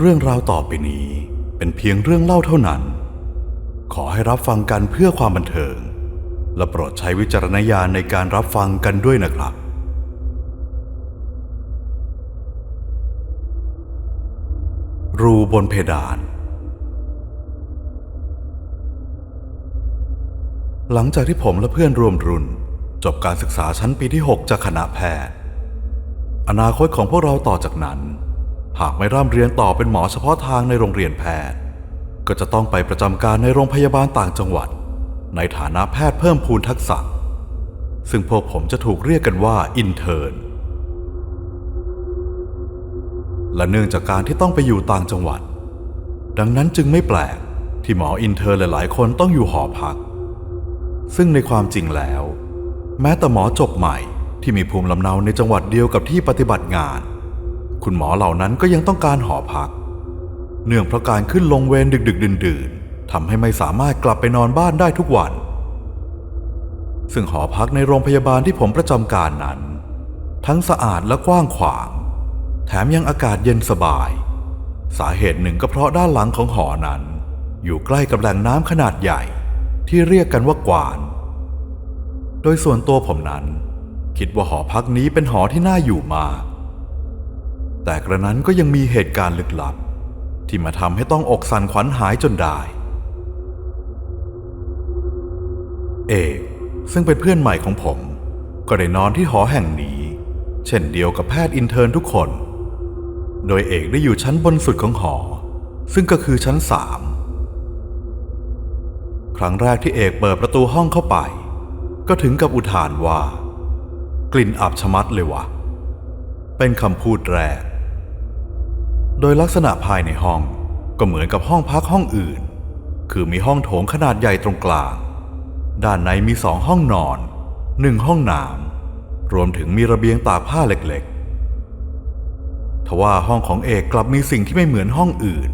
เรื่องราวต่อไปนี้เป็นเพียงเรื่องเล่าเท่านั้น ขอให้รับฟังกันเพื่อความบันเทิง และโปรดใช้วิจารณญาณในการรับฟังกันด้วยนะครับ รูบนเพดาน หลังจากที่ผมและเพื่อนร่วมรุ่น จบการศึกษาชั้นปีที่ 6 จากคณะแพทย์ อนาคตของพวกเราต่อจากนั้น หากไม่ร่ำเรียนต่อเป็นหมอเฉพาะทางในโรงเรียนแพทย์ ก็จะต้องไปประจำการในโรงพยาบาลต่างจังหวัด ในฐานะแพทย์เพิ่มพูนทักษะ ซึ่งพวกผมจะถูกเรียกกันว่าอินเทอร์นและเนื่องจากการที่ต้องไปอยู่ต่างจังหวัด ดังนั้นจึงไม่แปลกที่หมออินเทอร์หลายๆ คนต้องอยู่หอพัก ซึ่งในความจริงแล้ว แม้แต่หมอจบใหม่ที่มีภูมิลำเนาในจังหวัดเดียวกับที่ปฏิบัติงาน คุณหมอเหล่านั้นก็ยังต้องการหอพัก เนื่องเพราะการขึ้นลงเวรดึก ๆ ดื่นๆทำให้ไม่สามารถกลับไปนอนบ้านได้ทุกวัน ซึ่งหอพักในโรงพยาบาลที่ผมประจำการนั้น ทั้งสะอาดและกว้างขวาง แถมยังอากาศเย็นสบาย สาเหตุหนึ่งก็เพราะด้านหลังของหอนั้น อยู่ใกล้กับแหล่งน้ำขนาดใหญ่ ที่เรียกกันว่ากวาน โดยส่วนตัวผมนั้น คิดว่าหอพักนี้เป็นหอที่น่าอยู่มาก แต่กระนั้นก็ยังมีเหตุการณ์ลึกลับ ที่มาทำให้ต้องอกสั่นขวัญหายจนได้ เอกซึ่งเป็นเพื่อนใหม่ของผม ก็ได้นอนที่หอแห่งนี้ เช่นเดียวกับแพทย์อินเทอร์นทุกคน โดยเอกได้อยู่ชั้นบนสุดของหอ ซึ่งก็คือชั้นสามครั้งแรกที่เอกเปิดประตูห้องเข้าไป ก็ถึงกับอุทานว่า กลิ่นอับชะมัดเลยวะเป็นคำพูดแรก โดยลักษณะภายในห้องก็เหมือนกับห้องพักห้องอื่น คือมีห้องโถงขนาดใหญ่ตรงกลาง ด้านในมีสองห้องนอนหนึ่งห้องน้ำรวมถึงมีระเบียงตากผ้าเล็กๆ ทว่าห้องของเอกกลับมีสิ่งที่ไม่เหมือนห้องอื่น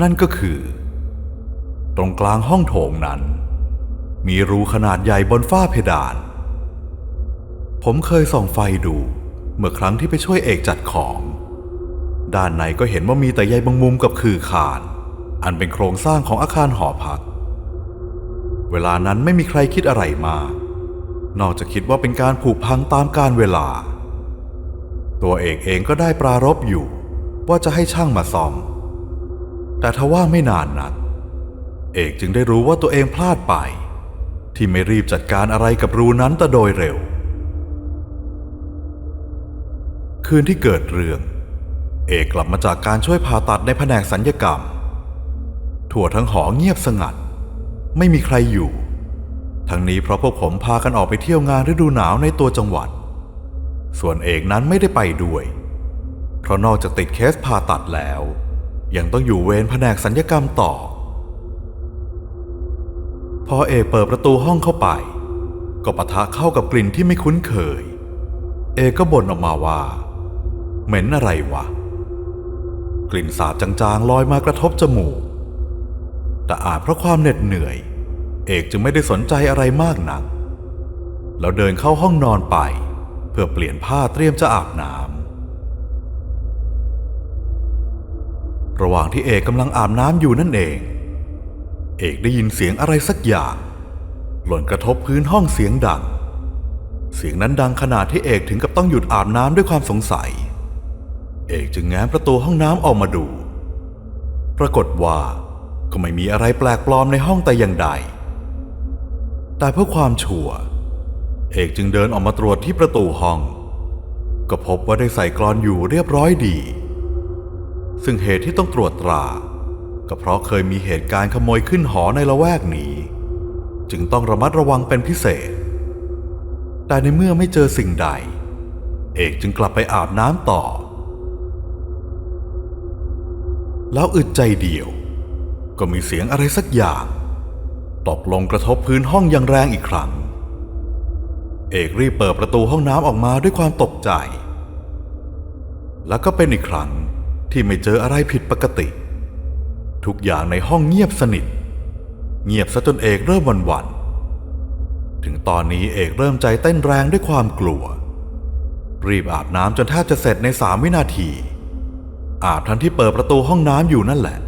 นั่นก็คือ ตรงกลางห้องโถงนั้น มีรูขนาดใหญ่บนฝ้าเพดาน ผมเคยส่องไฟดูเมื่อครั้งที่ไปช่วยเอกจัดของ ด้านในก็เห็นว่ามีแต่ใยบางมุมกับคือคาน อันเป็นโครงสร้างของอาคารหอพัก เวลานั้นไม่มีใครคิดอะไรมาก นอกจากคิดว่าเป็นการผูกพังตามกาลเวลา ตัวเอกเองก็ได้ปรารบอยู่ ว่าจะให้ช่างมาซ่อม แต่ทว่าไม่นานนัก เอกจึงได้รู้ว่าตัวเองพลาดไป ที่ไม่รีบจัดการอะไรกับรูนั้นแต่โดยเร็ว คืนที่เกิดเรื่อง เอกกลับมาจากการช่วยผ่าตัดในแผนกสัญญกรรม ทั่วทั้งหอเงียบสงัด ไม่มีใครอยู่ ทั้งนี้เพราะพวกผมพากันออกไปเที่ยวงานฤดูหนาวในตัวจังหวัด ส่วนเอกนั้นไม่ได้ไปด้วย เพราะนอกจากติดเคสผ่าตัดแล้ว ยังต้องอยู่เวรแผนกสัญญกรรมต่อ พอเอกเปิดประตูห้องเข้าไป ก็ปะทะเข้ากับกลิ่นที่ไม่คุ้นเคย เอกก็บ่นออกมาว่า เหม็นอะไรวะ กลิ่นสาบจางๆลอยมากระทบจมูก แต่อาจเพราะความเหน็ดเหนื่อย เอกจึงไม่ได้สนใจอะไรมากนัก แล้วเดินเข้าห้องนอนไป เพื่อเปลี่ยนผ้าเตรียมจะอาบน้ำระหว่างที่เอกกำลังอาบน้ำอยู่นั่นเอง เอกได้ยินเสียงอะไรสักอย่าง หล่นกระทบพื้นห้องเสียงดัง เสียงนั้นดังขนาดที่เอกถึงกับต้องหยุดอาบน้ำด้วยความสงสัยเเอกจึงแง้มประตูห้องน้ำออกมาดู ปรากฏว่าก็ไม่มีอะไรแปลกปลอมในห้องแต่อย่างใด แต่เพื่อความชัวร์เอกจึงเดินออกมาตรวจที่ประตูห้อง ก็พบว่าได้ใส่กรอนอยู่เรียบร้อยดี ซึ่งเหตุที่ต้องตรวจตรา ก็เพราะเคยมีเหตุการณ์ขโมยขึ้นหอในละแวกนี้ จึงต้องระมัดระวังเป็นพิเศษ แต่ในเมื่อไม่เจอสิ่งใด เอกจึงกลับไปอาบน้ำต่อ แล้วอึดใจเดียว ก็มีเสียงอะไรสักอย่าง ตกลงกระทบพื้นห้องอย่างแรงอีกครั้ง เอกรีบเปิดประตูห้องน้ำออกมาด้วยความตกใจ แล้วก็เป็นอีกครั้งที่ไม่เจออะไรผิดปกติ ทุกอย่างในห้องเงียบสนิท เงียบซะจนเอกเริ่มวันวันถึงตอนนี้เอกเริ่มใจเต้นแรงด้วยความกลัว รีบอาบน้ำจนแทบจะเสร็จในสามวินาที อาบทันที่เปิดประตูห้องน้ำอยู่นั่นแหละ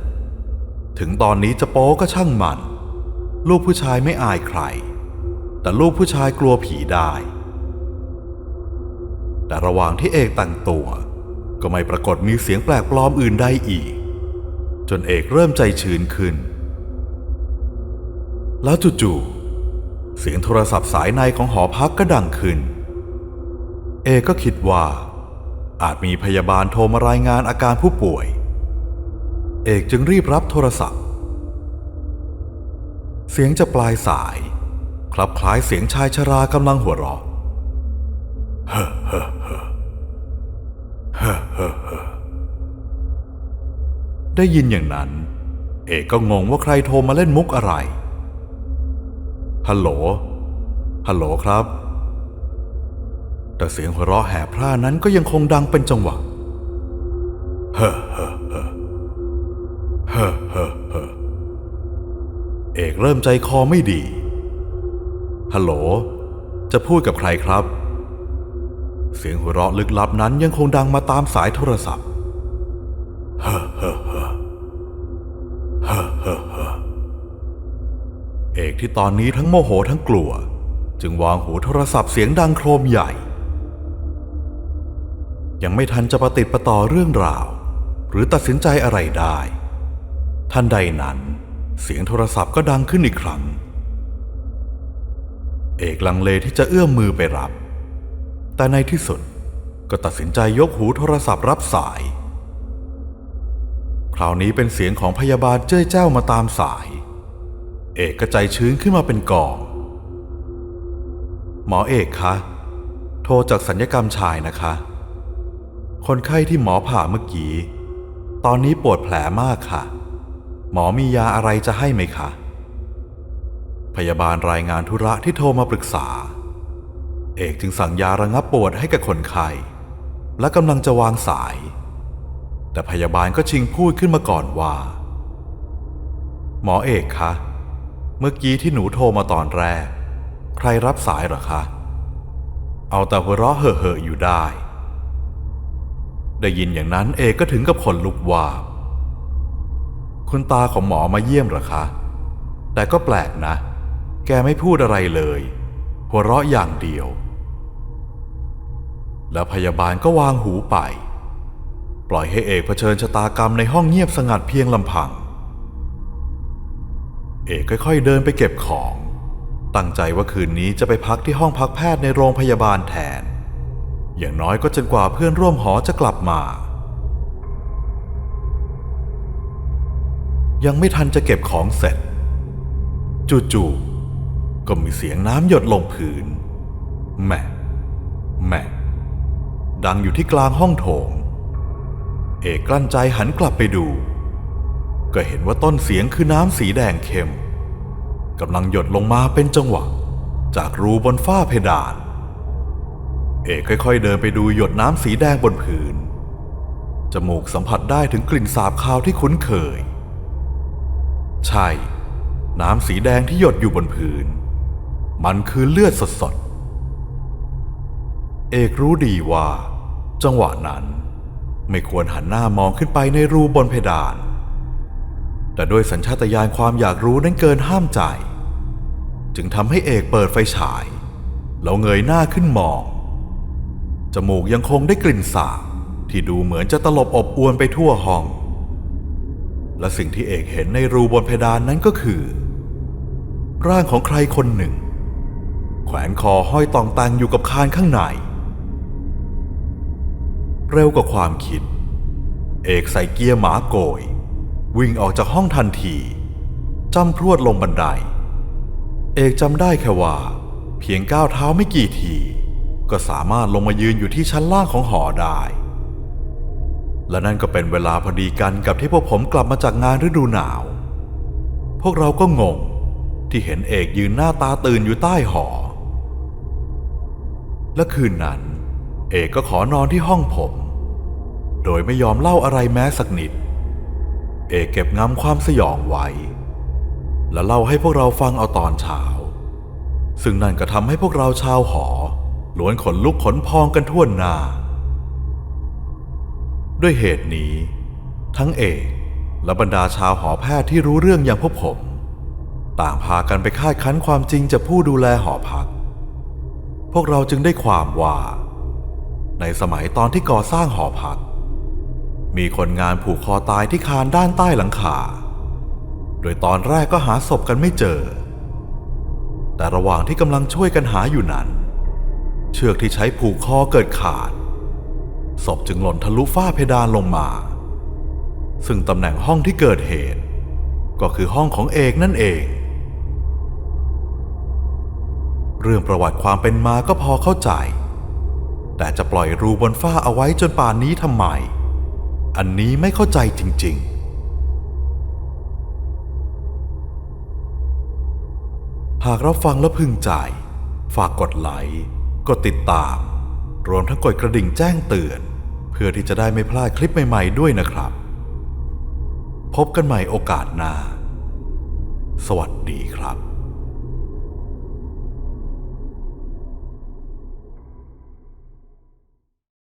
ถึงตอนนี้จะโป๊ก็ช่างมัน ลูกผู้ชายไม่อายใคร แต่ลูกผู้ชายกลัวผีได้ แต่ระหว่างที่เอกแต่งตัว ก็ไม่ปรากฏมีเสียงแปลกปลอมอื่นใดอีก จนเอกเริ่มใจชื้นขึ้น แล้วจู่ๆเสียงโทรศัพท์สายในของหอพักก็ดังขึ้น เอกก็คิดว่า อาจมีพยาบาลโทรมารายงานอาการผู้ป่วย เอกจึงรีบรับโทรศัพท์ เสียงจากปลายสาย คลับคล้ายเสียงชายชรากำลังหัวเราะได้ยินอย่างนั้น เอกก็งงว่าใครโทรมาเล่นมุกอะไร ฮัลโหล ฮัลโหลครับ แต่เสียงหัวเราะแหบพร่านั้นก็ยังคงดังเป็นจังหวะ เฮ้อเฮ้อเฮ้อเฮ้อเฮ้อเฮ้อเอกเริ่มใจคอไม่ดี ฮัลโหล จะพูดกับใครครับ เสียงหัวเราะลึกลับนั้นยังคงดังมาตามสายโทรศัพท์ เฮ้อเฮ้อเฮ้อเฮ้อเฮ้อเฮ้อเอกที่ตอนนี้ทั้งโมโหทั้งกลัว จึงวางหูโทรศัพท์เสียงดังโครมใหญ่ ยังไม่ทันจะประติดประต่อเรื่องราว หรือตัดสินใจอะไรได้ทันใดนั้นเสียงโทรศัพท์ก็ดังขึ้นอีกครั้ง เอกลังเลที่จะเอื้อมมือไปรับ แต่ในที่สุดก็ตัดสินใจยกหูโทรศัพท์รับสาย คราวนี้เป็นเสียงของพยาบาลเจ้ยเจ้ามาตามสาย เอกก็ใจชื้นขึ้นมาเป็นกองหมอเอกคะ โทรจากสัญญกรรมชายนะคะ คนไข้ที่หมอผ่าเมื่อกี้ ตอนนี้ปวดแผลมากค่ะ หมอมียาอะไรจะให้ไหมคะ พยาบาลรายงานธุระที่โทรมาปรึกษา เอกจึงสั่งยาระงับปวดให้กับคนไข้ และกำลังจะวางสาย แต่พยาบาลก็ชิงพูดขึ้นมาก่อนว่า หมอเอกคะ เมื่อกี้ที่หนูโทรมาตอนแรก ใครรับสายหรอคะ เอาแต่หัวเราะเห่อๆอยู่ได้ ได้ยินอย่างนั้นเอกก็ถึงกับขนลุกวาบคุณตาของหมอมาเยี่ยมเหรอคะ แต่ก็แปลกนะ แกไม่พูดอะไรเลย หัวเราะอย่างเดียว แล้วพยาบาลก็วางหูไป ปล่อยให้เอกเผชิญชะตากรรมในห้องเงียบสงัดเพียงลำพัง เอกค่อยๆเดินไปเก็บของ ตั้งใจว่าคืนนี้จะไปพักที่ห้องพักแพทย์ในโรงพยาบาลแทน อย่างน้อยก็จนกว่าเพื่อนร่วมหอจะกลับมา ยังไม่ทันจะเก็บของเสร็จ จู่ๆก็มีเสียงน้ำหยดลงพื้นแม่แม่ดังอยู่ที่กลางห้องโถง เอกกลั้นใจหันกลับไปดู ก็เห็นว่าต้นเสียงคือน้ำสีแดงเข้มกำลังหยดลงมาเป็นจังหวะ จากรูบนฝ้าเพดาน เอกค่อยๆ เดินไปดูหยดน้ำสีแดงบนพื้นจมูกสัมผัสได้ถึงกลิ่นสาบคาวที่คุ้นเคย ใช่ น้ำสีแดงที่หยดอยู่บนพื้นมันคือเลือดสดๆ เอกรู้ดีว่า จังหวะนั้นไม่ควรหันหน้ามองขึ้นไปในรูบนเพดาน แต่ด้วยสัญชาตญาณความอยากรู้นั้นเกินห้ามใจ จึงทำให้เอกเปิดไฟฉาย แล้วเงยหน้าขึ้นมอง จมูกยังคงได้กลิ่นสาบที่ดูเหมือนจะตลบอบอวนไปทั่วห้อง และสิ่งที่เอกเห็นในรูบนเพดานนั้นก็คือ ร่างของใครคนหนึ่ง แขวนคอห้อยตองตังอยู่กับคานข้างใน เร็วกว่าความคิด เอกใส่เกียร์หมาโกย วิ่งออกจากห้องทันทีจำพรวดลงบันได เอกจำได้แค่ว่า เพียงก้าวเท้าไม่กี่ที ก็สามารถลงมายืนอยู่ที่ชั้นล่างของหอได้ และนั่นก็เป็นเวลาพอดีกันกับที่พวกผมกลับมาจากงานฤดูหนาว พวกเราก็งงที่เห็นเอกยืนหน้าตาตื่นอยู่ใต้หอ และคืนนั้น เอกก็ขอนอนที่ห้องผม โดยไม่ยอมเล่าอะไรแม้สักนิด เอกเก็บงำความสยองไว้ และเล่าให้พวกเราฟังเอาตอนเช้า ซึ่งนั่นก็ทำให้พวกเราชาวหอ ล้วนขนลุกขนพองกันทั่วหน้า ด้วยเหตุนี้ ทั้งเอกและบรรดาชาวหอแพทย์ที่รู้เรื่องอย่างพวกผม ต่างพากันไปคาดคั้นความจริงจากผู้ดูแลหอพัก พวกเราจึงได้ความว่า ในสมัยตอนที่ก่อสร้างหอพัก มีคนงานผูกคอตายที่คานด้านใต้หลังคา โดยตอนแรกก็หาศพกันไม่เจอ แต่ระหว่างที่กำลังช่วยกันหาอยู่นั้น เชือกที่ใช้ผูกคอเกิดขาด ศพจึงหล่นทะลุฝ้าเพดานลงมา ซึ่งตำแหน่งห้องที่เกิดเหตุ ก็คือห้องของเอกนั่นเอง เรื่องประวัติความเป็นมาก็พอเข้าใจ แต่จะปล่อยรูบนฝ้าเอาไว้จนป่านนี้ทำไม อันนี้ไม่เข้าใจจริง ๆหากเราฟังแล้วพึงใจ ฝากกดไลค์ กดติดตาม รวมทั้งกดกระดิ่งแจ้งเตือน เพื่อที่จะได้ไม่พลาดคลิปใหม่ๆด้วยนะครับ พบกันใหม่โอกาสหน้า สวัสดีครับ